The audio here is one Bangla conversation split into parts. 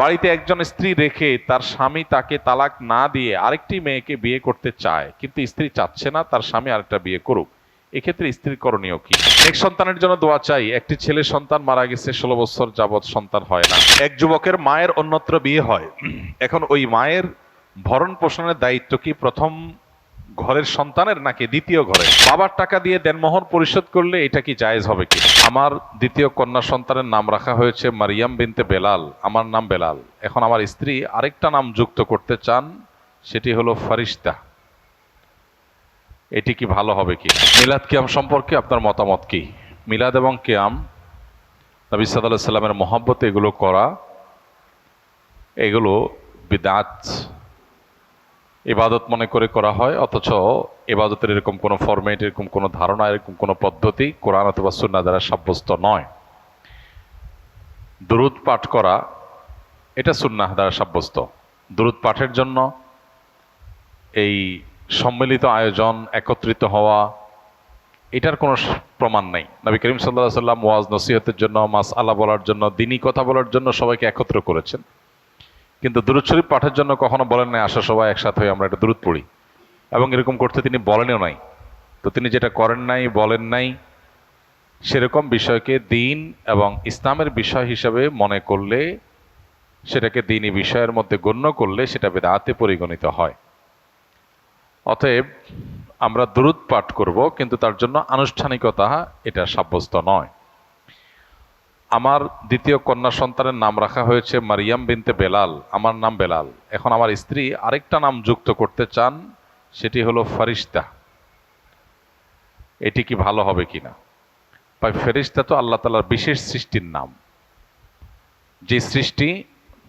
বাড়িতে একজন স্ত্রী রেখে তার স্বামী তাকে তালাক না দিয়ে আরেকটি মেয়েকে বিয়ে করতে চায়, কিন্তু স্ত্রী চাচ্ছে না, তার স্বামী আরেকটা বিয়ে করুক। এক্ষেত্রে স্ত্রীর করণীয় কি? এক সন্তানের জন্য দোয়া চাই, একটি ছেলে সন্তান মারা গেছে, ষোলো বছর যাবৎ সন্তান হয় না। এক যুবকের মায়ের অন্যত্র বিয়ে হয়। এখন ওই মায়ের ভরণ পোষণের দায়িত্ব কি প্রথম ঘরের সন্তানের নাকি দ্বিতীয় ঘরে? বাবার টাকা দিয়ে দেনমোহর পরিশোধ করলে এটা কি জায়েজ হবে কি? আমার দ্বিতীয় কন্যা সন্তানের নাম রাখা হয়েছে মারিয়াম বিনতে বেলাল। আমার নাম বেলাল। এখন আমার স্ত্রী আরেকটা নাম যুক্ত করতে চান, সেটি হলো ফারিস্তা। এটি কি ভালো হবে কি? মিলাদ কিয়াম সম্পর্কে আপনার মতামত কি? মিলাদ এবং কিয়াম, নবী সাল্লাহ সাল্লামের মহাব্বতে এগুলো করা, এগুলো বিদাত। ইবাদত মনে করে করা হয়, অথচ ইবাদতের এরকম কোনো ফরম্যাট এরকম কোনো ধারণা, এরকম কোনো পদ্ধতি কোরআন অথবা সুন্না দ্বারা সাব্যস্ত নয়। দুরুদ পাঠ করা, এটা সুন্নাহ দ্বারা সাব্যস্ত। দুরুদ পাঠের জন্য এই সম্মিলিত আয়োজন, একত্রিত হওয়া, এটার কোনো প্রমাণ নেই। নবী করিম সাল্লাহ সাল্লাম ওয়াজ নসিহতের জন্য মাস আল্লাহ বলার জন্য, দিনী কথা বলার জন্য সবাইকে একত্র করেছেন। কিন্তু দুরুদ শরীফ পাঠের জন্য কখনো বলেন নাই, আসা সবাই একসাথে হয়ে আমরা একটা দুরুদ পড়ি। এবং এরকম করতে তিনি বলেনও নাই। তো তিনি যেটা করেন নাই, বলেন নাই, সেরকম বিষয়কে দিন এবং ইসলামের বিষয় হিসাবে মনে করলে, সেটাকে দিনই বিষয়ের মধ্যে গণ্য করলে সেটা বেদাতে পরিগণিত হয়। অতএব আমরা দুরুদ পাঠ করব, কিন্তু তার জন্য আনুষ্ঠানিকতা এটা সাব্যস্ত নয়। আমার দ্বিতীয় কন্যা সন্তানের নাম রাখা হয়েছে মারিয়াম বিনতে বেলাল, আমার নাম বেলাল। এখন আমার স্ত্রী আরেকটা নাম যুক্ত করতে চান, সেটি হলো ফারিস্তা। এটি কি ভালো হবে কিনা? ভাই, ফেরিস্তা তো আল্লাহ তালার বিশেষ সৃষ্টির নাম। যে সৃষ্টি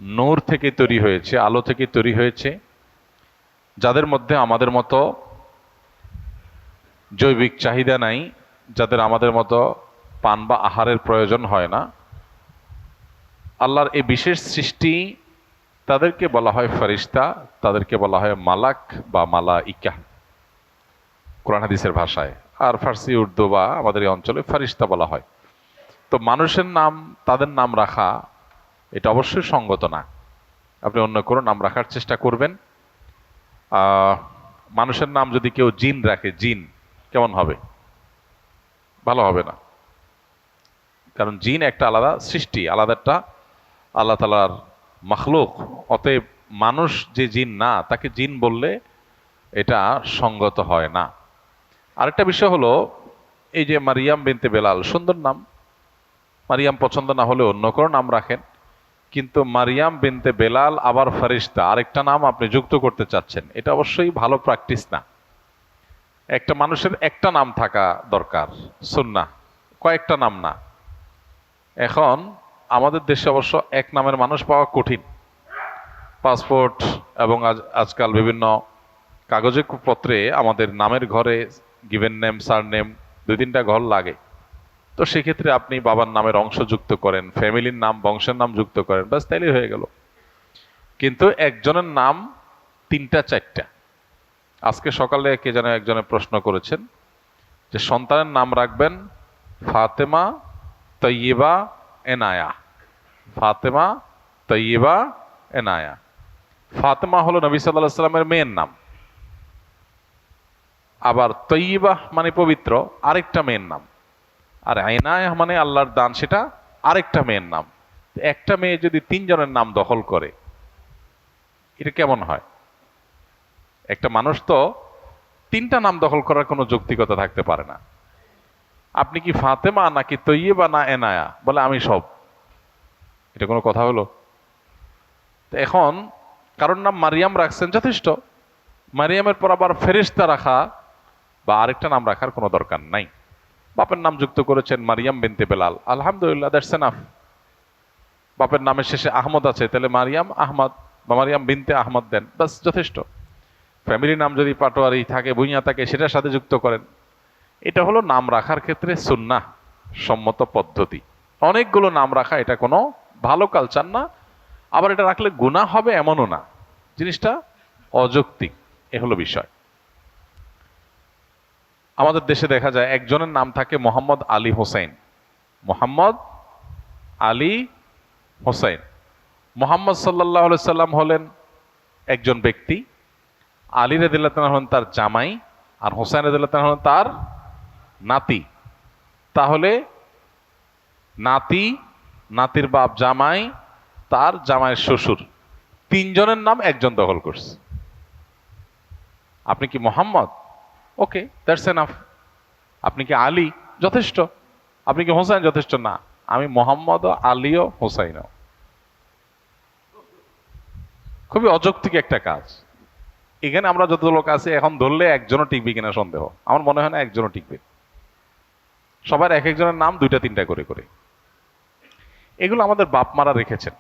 নূর থেকে তৈরি হয়েছে, আলো থেকে তৈরি হয়েছে, যাদের মধ্যে আমাদের মতো জৈবিক চাহিদা নাই, যাদের আমাদের মতো পান বা আহারের প্রয়োজন হয় না আল্লাহর এই বিশেষ সৃষ্টি তাদেরকে বলা হয় ফারিস্তা তাদেরকে বলা হয় মালাক বা মালা ইকা কোরআন হাদিসের ভাষায়। আর ফার্সি, উর্দু বা আমাদের এই অঞ্চলে ফারিস্তা বলা হয়। তো মানুষের নাম, তাদের নাম রাখা, এটা অবশ্যই সঙ্গত না। আপনি অন্য কোনো নাম রাখার চেষ্টা করবেন। মানুষের নাম যদি কেউ জিন রাখে, জিন, কেমন হবে? ভালো হবে না। কারণ জিন একটা আলাদা সৃষ্টি আলাদা একটা আল্লাহ তালার মখলুক। অতএব মানুষ যে জিন না, তাকে জিন বললে এটা সঙ্গত হয় না। আরেকটা বিষয় হলো, এই যে মারিয়াম বিনতে বেলাল, সুন্দর নাম। মারিয়াম পছন্দ না হলে অন্য কোনো নাম রাখেন। কিন্তু মারিয়াম বিনতে বেলাল আবার ফারিস্তা আরেকটা নাম আপনি যুক্ত করতে চাচ্ছেন, এটা অবশ্যই ভালো প্র্যাকটিস না। একটা মানুষের একটা নাম থাকা দরকার সুন্না কয়েকটা নাম না। এখন আমাদের দেশে অবশ্য এক নামের মানুষ পাওয়া কঠিন। পাসপোর্ট এবং আজ, আজকাল বিভিন্ন কাগজে পত্রে আমাদের নামের ঘরে গিভেন নেম সার নেম দুই তিনটা ঘর লাগে। তো সেক্ষেত্রে আপনি বাবার নামের অংশ যুক্ত করেন, ফ্যামিলির নাম, বংশের নাম যুক্ত করেন, ব্যাস তাইলেই হয়ে গেল। কিন্তু একজনের নাম তিনটা, চারটা। আজকে সকালে কে যেন একজনে প্রশ্ন করেছেন যে, সন্তানের নাম রাখবেন ফাতেমা, তৈয়বা এনায়া। ফাতেমা তৈয়বা এনায়া। ফাতেমা হলো নবী সাল্লাহ সাল্লামের মেয়ের নাম। আবার তৈয়বা মানে পবিত্র, আরেকটা মেয়ের নাম। আর আয়নায় মানে আল্লাহর দান, সেটা আরেকটা মেয়ের নাম। একটা মেয়ে যদি তিনজনের নাম দখল করে, এটা কেমন হয়? একটা মানুষ তো তিনটা নাম দখল করার কোনো যৌক্তিকতা থাকতে পারে না। আপনি কি ফাতেমা নাকি তৈয়বা না এনায়া? বলে, আমি সব। এটা কোনো কথা হলো? এখন কারোর নাম মারিয়াম রাখছেন যথেষ্ট। মারিয়ামের পর আবার ফেরিস্তা রাখা বা আরেকটা নাম রাখার কোনো দরকার নাই। বাপের নাম যুক্ত করেছেন মারিয়াম বিনতে বেলাল। আলহামদুলিল্লাহ, দ্যাটস এনাফ। বাপের নামের শেষে আহমদ আছে, তাহলে মারিয়াম আহমদ বা মারিয়াম বিনতে আহমদ দেন। বাস যথেষ্ট। ফ্যামিলির নাম যদি পাটোয়ারি থাকে, ভুইয়া থাকে, সেটার সাথে যুক্ত করেন। এটা হলো নাম রাখার ক্ষেত্রে সুন্না সম্মত পদ্ধতি। অনেকগুলো নাম রাখা, এটা কোনো ভালো কালচার না। আবার এটা রাখলে গুণা হবে এমনও না। জিনিসটা অযৌক্তিক, এ হলো বিষয়। আমাদের দেশে দেখা যায়, একজনের নাম থাকে মোহাম্মদ আলী হোসেন। মোহাম্মদ আলী হোসেন। মোহাম্মদ সাল্লাহ সাল্লাম হলেন একজন ব্যক্তি। আলী রেদিল্লাহ হলেন তার জামাই, আর হোসেন রেদিল্লাহ হলেন তার নাতি। তাহলে নাতি, নাতির বাপ জামাই, তার জামাইয়ের শ্বশুর। তিনজনের নাম একজন দখল করছে। আপনি কি মোহাম্মদ? ওকে দ্যাটস এনাফ আপনি কি আলী? যথেষ্ট। আপনি কি হোসাইন? যথেষ্ট না। আমি মোহাম্মদ ও আলীও, হোসাইনও। খুবই অযৌক্তিক একটা কাজ। এখানে আমরা যত লোক আছে, এখন ধরলে একজনও টিকবে কিনা সন্দেহ। আমার মনে হয় না একজনও টিকবে। সবার এক একজনের নাম দুইটা, তিনটা করে করে। এগুলো আমাদের বাপ মারা রেখেছেন।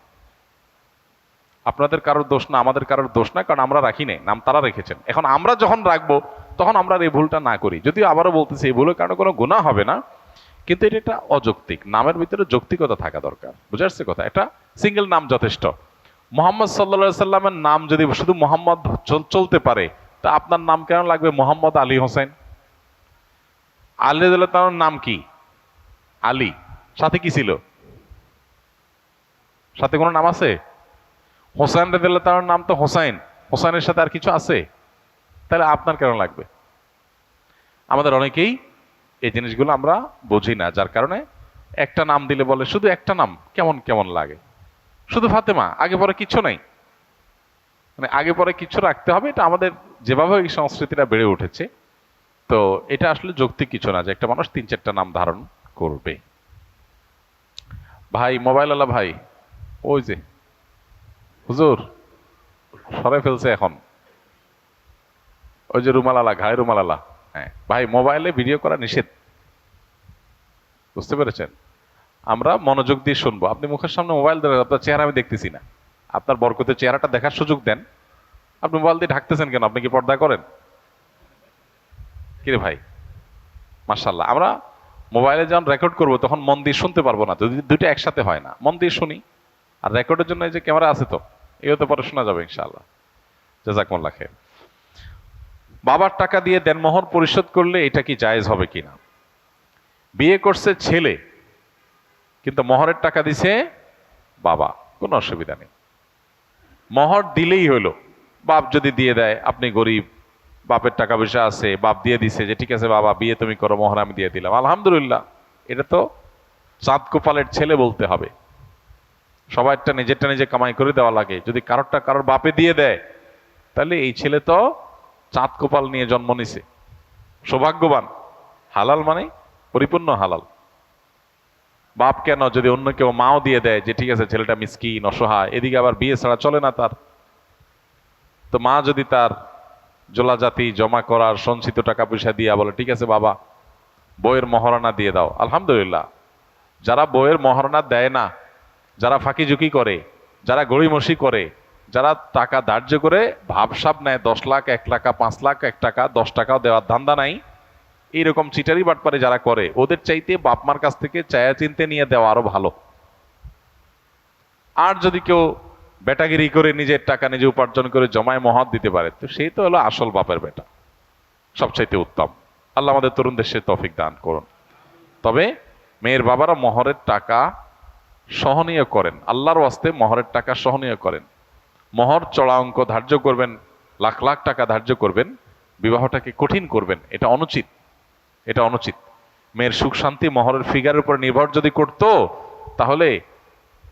আপনাদের কারোর দোষ না, আমাদের কারোর দোষ না, কারণ আমরা রাখি নাই, নাম তারা রেখেছেন। এখন আমরা যখন রাখব, তখন আমরা এই ভুলটা না করি। যদিও আবারও বলতেছি, এই ভুলের কারণে কোনো গুণা হবে না, কিন্তু এটা একটা অযৌক্তিক, নামের ভিতরে যৌক্তিকতা থাকা দরকার। বুঝে কথা? এটা সিঙ্গেল নাম যথেষ্ট। মোহাম্মদ সাল্লা সাল্লামের নাম যদি শুধু মোহাম্মদ চলতে পারে, তা আপনার নাম কেন লাগবে? মোহাম্মদ আলী হোসেন। আলী তার নাম কি? আলী। সাথে কি ছিল? সাথে কোনো নাম আছে? হোসেন রেদুল্লাহ তার নাম তো হোসাইন। হোসাইনের সাথে আর কিছু আছে? তাহলে আপনার কেন লাগবে? আমাদের অনেকেই এই জিনিসগুলো আমরা বুঝি না, যার কারণে একটা নাম দিলে বলে, শুধু একটা নাম, কেমন কেমন লাগে? শুধু ফাতেমা, আগে পরে কিছু নাই। মানে আগে পরে কিছু রাখতে হবে, এটা আমাদের যেভাবে এই সংস্কৃতিটা বেড়ে উঠেছে তো এটা আসলে যৌক্তিক কিছু না যে একটা মানুষ তিন চারটা নাম ধারণ করবে। ভাই মোবাইল আলা ভাই, ওই যে, হুজুর সরে ফেলছে এখন। ওই যে রুমালালা ঘায় রুমালালা হ্যাঁ ভাই মোবাইলে ভিডিও করা নিষেধ। বুঝতে পেরেছেন? আমরা মনোযোগ দিয়ে শুনব। আপনি মুখের সামনে মোবাইল ধরে আপনার চেহারা আমি দেখতেছি না। আপনার বরকতের চেহারাটা দেখার সুযোগ দেন। আপনি মোবাইল দিয়ে ঢাকতেছেন কেন? আপনি কি পর্দা করেন? কিরে ভাই? মার্শাল্লাহ আমরা মোবাইলে যখন রেকর্ড করব, তখন মন দিয়ে শুনতে পারব না। যদি দুইটা একসাথে হয় না। মন দিয়ে শুনি। আর রেকর্ডের জন্য এই যে ক্যামেরা আছে তো, এও তো পরে শোনা যাবে ইনশাআল্লাহ। জাজাকমুল্লাহ খের বাবার টাকা দিয়ে দেনমোহর পরিশোধ করলে এটা কি জায়েজ হবে কিনা? বিয়ে করছে ছেলে, কিন্তু মহরের টাকা দিছে বাবা। কোনো অসুবিধা নেই। মহর দিলেই হলো বাপ যদি দিয়ে দেয়, আপনি গরিব। বাপের টাকা পয়সা আছে, বাপ দিয়ে দিছে যে, ঠিক আছে বাবা, বিয়ে তুমি করো, মহর আমি দিয়ে দিলাম। আলহামদুলিল্লাহ, এটা তো চাঁদ কোপালের ছেলে বলতে হবে। সবাইটা নিজেরটা নিজে কামাই করে দেওয়া লাগে। যদি কারোরটা কারোর বাপে দিয়ে দেয়, তাহলে এই ছেলে তো চাঁদ কোপাল নিয়ে জন্ম নিছে। সৌভাগ্যবান। হালাল মানে পরিপূর্ণ হালাল। বাপ কেন যদি অন্য কেউ মাও দিয়ে দেয় যে, ঠিক আছে, ছেলেটা মিসকিন, অসহায়, এদিকে আবার বিয়ে ছাড়া চলে না তার? তো মা যদি তার জোলা জাতি জমা করার সঞ্চিত টাকা পয়সা দিয়া বলে, ঠিক আছে বাবা, বইয়ের মহারণা দিয়ে দাও। আলহামদুলিল্লাহ, যারা বইয়ের মহারণা দেয় না, যারা ফাঁকি ঝুঁকি করে, যারা গড়িমসি করে, যারা টাকা ধার্য করে, ভাবসাব নেয়, দশ লাখ, এক টাকা পাঁচ লাখ, এক টাকা, দশ টাকাও দেওয়ার ধান্দা নাই। এইরকম চিটারি বাটপারে যারা করে, ওদের চাইতে বাপমার কাছ থেকে চায়া চিনতে নিয়ে দেওয়া আরও ভালো। আর যদি কেউ বেটাগিরি করে নিজের টাকা নিজে উপার্জন করে জমায় মহৎ দিতে পারে। তো সেই তো হলো আসল বাপের বেটা, সবচাইতে উত্তম। আল্লাহ আমাদের তরুণদের সে তফিক দান করুন। তবে মেয়ের বাবারা মহরের টাকা সহনীয় করেন, আল্লাহর ওয়াস্তে মহরের টাকা সহনীয় করেন। মহর চড়া অঙ্ক ধার্য করবেন, লাখ লাখ টাকা ধার্য করবেন, বিবাহটাকে কঠিন করবেন, এটা অনুচিত এটা অনুচিত। মেয়ের সুখ শান্তি মহরের ফিগারের উপর নির্ভর যদি করতো, তাহলে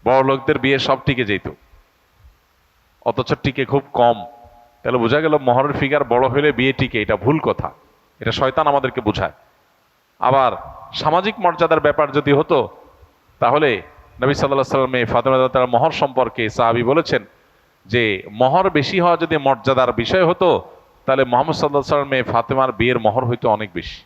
বড় লোকদের বিয়ে সব টিকে যেত। অথচ টিকে খুব কম। তাহলে বোঝা গেল মহরের ফিগার বড় হলে বিয়ে টিকে, এটা ভুল কথা। এটা শয়তান আমাদেরকে বোঝায়। আবার সামাজিক মর্যাদার ব্যাপার যদি হতো, তাহলে নবী সাল্লাহ সাল্লামে ফাতেমা তার মহর সম্পর্কে সাহাবি বলেছেন যে, মহর বেশি হওয়া যদি মর্যাদার বিষয় হতো, তাহলে মোহাম্মদ সাল্লাহ সাল্লামে ফাতেমার বিয়ের মহর হইতো অনেক বেশি।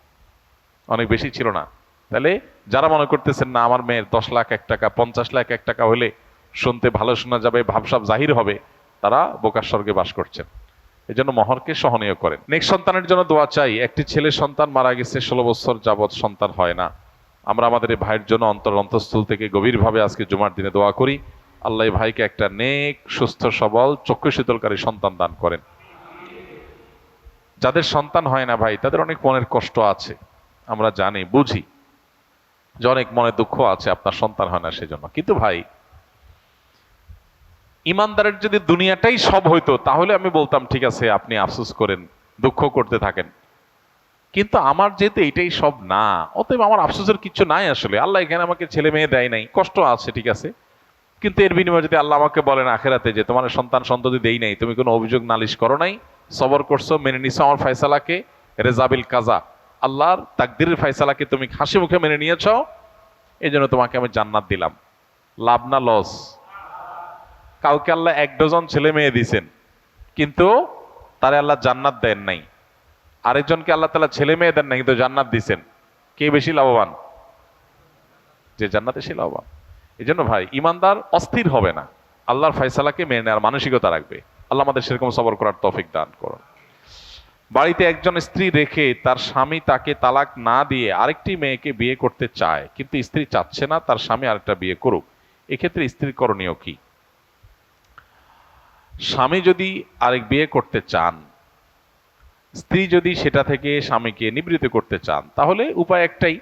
অনেক বেশি ছিল না। তাহলে যারা মনে করতেছেন, না, আমার মেয়ের দশ লাখ, এক টাকা, পঞ্চাশ লাখ, এক টাকা হলে শুনতে ভালো শোনা যাবে, ভাবসাব জাহির হবে তারা বোকার স্বর্গে বাস করছেন। এই জন্য মহরকে সহনীয় করেন। নেক্সট সন্তানের জন্য দোয়া চাই, একটি ছেলে সন্তান মারা গেছে, ষোলো বছর যাবৎ সন্তান হয় না। আমরা আমাদের এই ভাইয়ের জন্য অন্তর অন্তঃস্থল থেকে গভীরভাবে আজকে জুমার দিনে দোয়া করি। আল্লাহ ভাইকে একটা নেক, সুস্থ, সবল, চক্ষু শীতলকারী সন্তান দান করেন। যাদের সন্তান হয় না ভাই, তাদের অনেক মনের কষ্ট আছে। আমরা জানি, বুঝি যে অনেক মনে দুঃখ আছে, আপনার সন্তান হয় না সেজন্য। কিন্তু ভাই ইমানদারের যদি দুনিয়াটাই সব হইতো, তাহলে আমি বলতাম, ঠিক আছে, আপনি আফসোস করেন, দুঃখ করতে থাকেন। কিন্তু আমার যেহেতু এইটাই সব না, অতএব আমার আফসোসের কিছু নাই আসলে। আল্লাহ এখানে আমাকে ছেলে মেয়ে দেয় নাই, কষ্ট আছে, ঠিক আছে। কিন্তু এর বিনিময়ে যদি আল্লাহ আমাকে বলেন আখেরাতে যে, তোমার সন্তান সন্ততি দেই নাই, তুমি কোনো অভিযোগ নালিশ করো নাই, সবর করছ, মেনে নিছো আমার ফয়সালাকে, রেজাবিল কাজা। আল্লাহর তাকদিরের ফয়সালাকে তুমি হাসি মুখে মেনে নিয়েছ এই জন্য তোমাকে আমি জান্নাত দিলাম। লাভ না লস। কাউকে আল্লাহ এক ডজন ছেলে মেয়ে দিছেন কিন্তু তারে আল্লাহ জান্নাত দেন নাই। আরেকজনকে আল্লাহ তালা ছেলে মেয়ে দেন না কিন্তু জান্নাত দিছেন। কে বেশি লাভবান? যে জান্নাতে সে লাভবান। এই জন্য ভাই ইমানদার অস্থির হবে না। আল্লাহর ফয়সালাকে মেনে নেওয়ার মানসিকতা রাখবে। আল্লাহ আমাদের সেরকম সবর করার তৌফিক দান করুন। বাড়িতে একজন স্ত্রী রেখে তার স্বামী তাকে তালাক না দিয়ে আরেকটি মেয়েকে বিয়ে করতে চায়, কিন্তু স্ত্রী চাচ্ছে না, তার স্বামী আরেকটা বিয়ে করুক। এক্ষেত্রে স্ত্রীর করণীয় কি? স্বামী যদি আরেক বিয়ে করতে চান, স্ত্রী যদি সেটা থেকে স্বামীকে নিবৃত্ত করতে চান, তাহলে উপায় একটাই।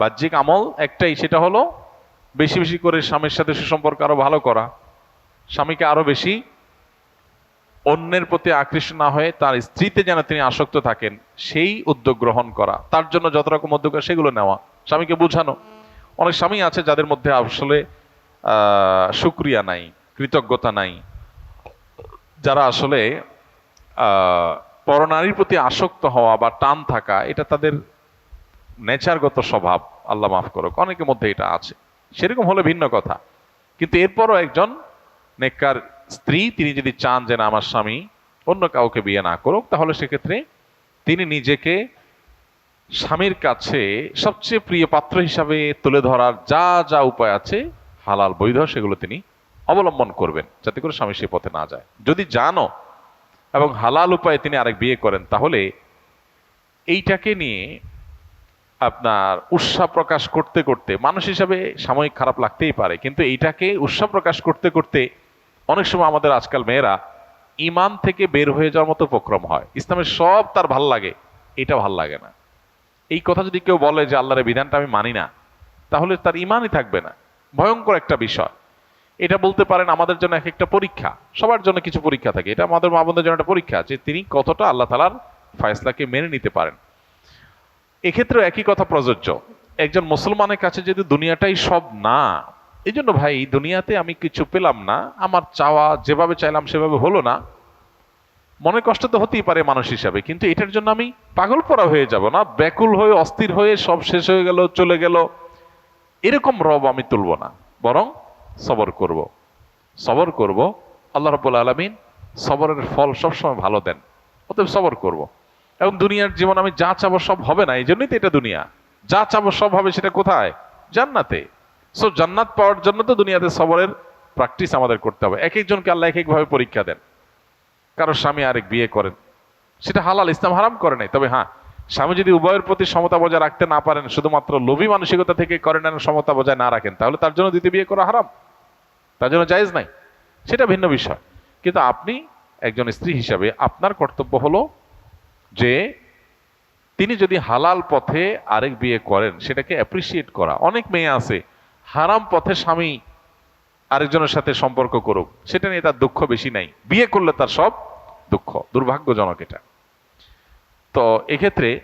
বাহ্যিক আমল একটাই, সেটা হলো বেশি বেশি করে স্বামীর সাথে সুসম্পর্ক আরও ভালো করা। স্বামীকে আরও বেশি অন্যের প্রতি আকৃষ্ট না হয়ে তার স্ত্রীতে যেন তিনি আসক্ত থাকেন, সেই উদ্যোগ গ্রহণ করা। তার জন্য যত রকম উদ্যোগ সেগুলো নেওয়া, স্বামীকে বোঝানো। অনেক স্বামী আছে যাদের মধ্যে আসলে সুক্রিয়া নাই, কৃতজ্ঞতা নাই। যারা আসলে পরনারীর প্রতি আসক্ত হওয়া বা টান থাকা, এটা তাদের নেচারগত স্বভাব, আল্লাহ মাফ করুক, অনেকের মধ্যে এটা আছে। সেরকম হলে ভিন্ন কথা। কিন্তু এরপরও একজন নেককার স্ত্রী, তিনি যদি চান যে, না, আমার স্বামী অন্য কাউকে বিয়ে না করুক, তাহলে সেক্ষেত্রে তিনি নিজেকে স্বামীর কাছে সবচেয়ে প্রিয় পাত্র হিসাবে তুলে ধরার যা যা উপায় আছে, হালাল বৈধ, সেগুলো তিনি অবলম্বন করবেন যাতে করে স্বামী সে পথে না যায়। যদি জানো এবং হালাল উপায়ে তিনি আরেক বিয়ে করেন, তাহলে এইটাকে নিয়ে আপনার উৎসাহ প্রকাশ করতে করতে, মানুষ হিসাবে সাময়িক খারাপ লাগতেই পারে, কিন্তু এইটাকে উৎসাহ প্রকাশ করতে করতে অনেক সময় আমাদের আজকাল মেয়েরা ইমান থেকে বের হয়ে যাওয়ার মতো উপক্রম হয়। ইসলামের সব তার ভালো লাগে, এটা ভালো লাগে না। এই কথা যদি কেউ বলে যে আল্লাহরের বিধানটা আমি মানি না, তাহলে তার ইমানই থাকবে না। ভয়ঙ্কর একটা বিষয়। এটা বলতে পারেন আমাদের জন্য এক একটা পরীক্ষা। সবার জন্য কিছু পরীক্ষা থাকে। এটা আমাদের মা বোনদের জন্য একটা পরীক্ষা যে তিনি কতটা আল্লাহ তালার ফায়সলাকে মেনে নিতে পারেন। এক্ষেত্রে একই কথা প্রযোজ্য। একজন মুসলমানের কাছে যদি দুনিয়াটাই সব না এই জন্য ভাই দুনিয়াতে আমি কিছু পেলাম না, আমার চাওয়া যেভাবে চাইলাম সেভাবে হলো না। মনে কষ্ট তো হতেই পারে মানুষ হিসাবে, কিন্তু এটার জন্য আমি পাগল পড়া হয়ে যাব না, ব্যাকুল হয়ে, অস্থির হয়ে সব শেষ হয়ে গেল, চলে গেল। এরকম রব আমি তুলব না। বরং সবর করব। সবর করব, আল্লাহ রব্বুল আলমিন সবরের ফল সবসময় ভালো দেন। অতএব সবর করব। এবং দুনিয়ার জীবন আমি যা চাবো সব হবে না এই জন্যই তো এটা দুনিয়া। যা চাবো সব হবে সেটা কোথায়? জান্নাতে। সো জান্নাত পাওয়ার জন্য তো দুনিয়াতে সবরের প্র্যাকটিস আমাদের করতে হবে। এক একজনকে আল্লাহ এক একভাবে পরীক্ষা দেন। কারও স্বামী আরেক বিয়ে করেন। সেটা হালাল, ইসলাম হারাম করে নাই। তবে হ্যাঁ স্বামী যদি উভয়ের প্রতি সমতা বজায় রাখতে না পারেন, শুধুমাত্র লোভী মানসিকতা থেকে করেন সমতা বজায় না রাখেন, তাহলে তার জন্য দ্বিতীয় বিয়ে করা হারাম। তার জন্য জায়েজ নাই। সেটা ভিন্ন বিষয়। কিন্তু আপনি একজন স্ত্রী হিসাবে আপনার কর্তব্য হলো যে তিনি যদি হালাল পথে আরেক বিয়ে করেন, সেটাকে অ্যাপ্রিসিয়েট করা। অনেক মেয়ে আছে, হারাম পথে স্বামী আরেকজনের সাথে সম্পর্ক করুক, সেটা নিয়ে তার দুঃখ বেশি নাই। বিয়ে করলে তার সব দুঃখ। দুর্ভাগ্যজনক এটা। তো এক্ষেত্রে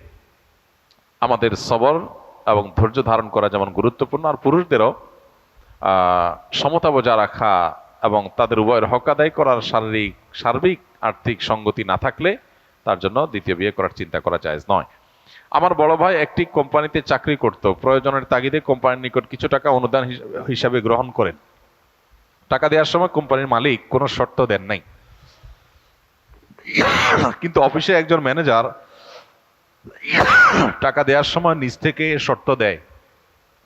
আমাদের সবর এবং ধৈর্য ধারণ করা যেমন গুরুত্বপূর্ণ, আর পুরুষদেরও সমতা বজায় রাখা এবং তাদের উভয়ের হক আদায় করার শারীরিক, সার্বিক, আর্থিক সঙ্গতি না থাকলে তার জন্য দ্বিতীয় বিয়ে করার চিন্তা করা যায় নয়। আমার বড় ভাই একটি কোম্পানিতে চাকরি করত, প্রয়োজনের তাগিদে কোম্পানির নিকট কিছু টাকা অনুদান হিস- হিসাবে গ্রহণ করেন। টাকা দেওয়ার সময় কোম্পানির মালিক কোনো শর্ত দেন নাই। কিন্তু অফিসে একজন ম্যানেজার টাকা দেওয়ার সময় নিজ থেকে শর্ত দেয়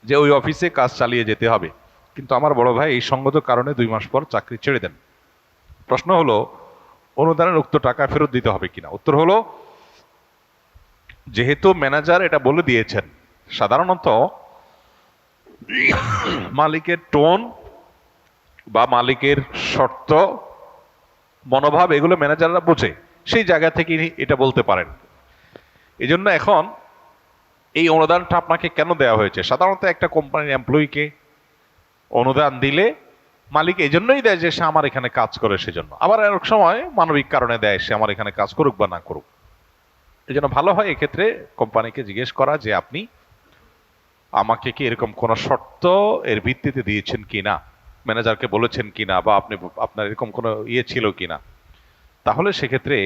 যে ওই অফিসে কাজ চালিয়ে যেতে হবে। কিন্তু আমার বড় ভাই এই সঙ্গত কারণে দুই মাস পর চাকরি ছেড়ে দেন। প্রশ্ন হলো অনুদানের উক্ত টাকা ফেরত দিতে হবে কিনা? উত্তর হলো, যেহেতু ম্যানেজার এটা বলে দিয়েছেন, সাধারণত মালিকের টোন বা মালিকের শর্ত, মনোভাব এগুলো ম্যানেজাররা বোঝে। সেই জায়গা থেকে এটা বলতে পারেন। এই জন্য এখন এই অনুদানটা আপনাকে কেন দেওয়া হয়েছে? সাধারণত একটা কোম্পানির এমপ্লয়িকে অনুদান দিলে মালিক এই জন্যই দেয় যে সে আমার এখানে কাজ করে সেজন্য। আবার এক সময় মানবিক কারণে দেয় সে আমার এখানে কাজ করুক বা না করুক। এই জন্য ভালো হয় এক্ষেত্রে কোম্পানিকে জিজ্ঞেস করা যে আপনি আমাকে কি এরকম কোনো শর্ত এর ভিত্তিতে দিয়েছেন কিনা? ম্যানেজারকে বলেছেন কিনা? বা আপনি আপনার এরকম কোনো ইয়ে ছিল কিনা? তাহলে সেক্ষেত্রে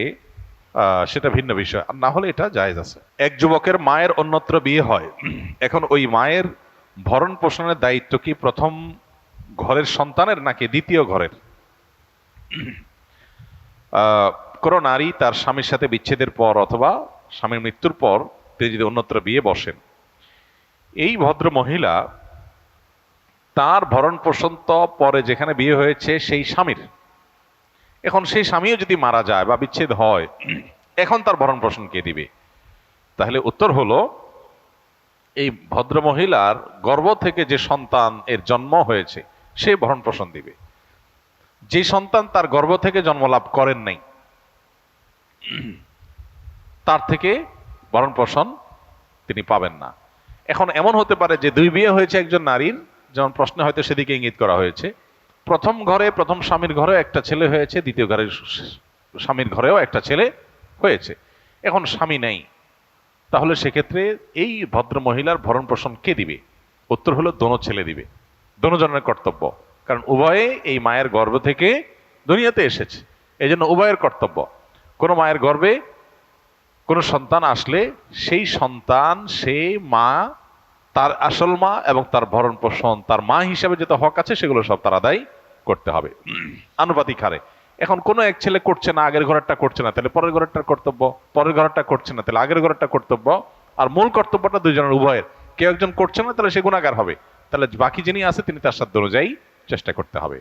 সেটা ভিন্ন বিষয়। আর না হলে এটা জায়েজ আছে। এক যুবকের মায়ের অন্যত্র বিয়ে হয়। এখন ওই মায়ের ভরণ পোষণের দায়িত্ব কি প্রথম ঘরের সন্তানের নাকি দ্বিতীয় ঘরের? কোনো নারী তার স্বামীর সাথে বিচ্ছেদের পর অথবা স্বামীর মৃত্যুর পর তিনি যদি অন্যত্র বিয়ে বসেন, এই ভদ্র মহিলা তার ভরণ পোষণ তো পরে যেখানে বিয়ে হয়েছে সেই স্বামীর এখন সেই স্বামীও যদি মারা যায় বা বিচ্ছেদ হয়, এখন তার ভরণ পোষণ কে দিবে? তাহলে উত্তর হলো, এই ভদ্র মহিলার গর্ভ থেকে যে সন্তান এর জন্ম হয়েছে, সে ভরণ পোষণ দিবে। যে সন্তান তার গর্ভ থেকে জন্ম লাভ করেন নাই, তার থেকে ভরণ পোষণ তিনি পাবেন না। এখন এমন হতে পারে যে দুই বিয়ে হয়েছে একজন নারীর, যেমন প্রশ্নে হয়তো সেদিকে ইঙ্গিত করা হয়েছে প্রথম ঘরে, প্রথম স্বামীর ঘরেও একটা ছেলে হয়েছে, দ্বিতীয় ঘরের স্বামীর ঘরেও একটা ছেলে হয়েছে। এখন স্বামী নেই। তাহলে সেক্ষেত্রে এই ভদ্র মহিলার ভরণ পোষণ কে দিবে? উত্তর হলো দোনো ছেলে দিবে। দোনো জনের কর্তব্য। কারণ উভয়ে এই মায়ের গর্ভ থেকে দুনিয়াতে এসেছে। এই জন্য উভয়ের কর্তব্য। কোনো মায়ের গর্ভে কোনো সন্তান আসলে সেই সন্তান সেই মা, তার আসল মা এবং তার ভরণ পোষণ, তার মা হিসাবে যত হক আছে সেগুলো সব তার আদায় করতে হবে। আনুপাতিক হারে। এখন কোনো এক ছেলে করছে না, আগের ঘরেরটা করছে না, তাহলে পরের ঘরেরটার কর্তব্য? পরের ঘরেরটা করছে না, তাহলে আগের ঘরেরটা কর্তব্য? আর মূল কর্তব্যটা দুজনের উভয়ের। কেউ একজন করছে না, তাহলে সে গুণাগার হবে। তাহলে বাকি যিনি আছে, তিনি তার সাধ্য অনুযায়ী চেষ্টা করতে হবে।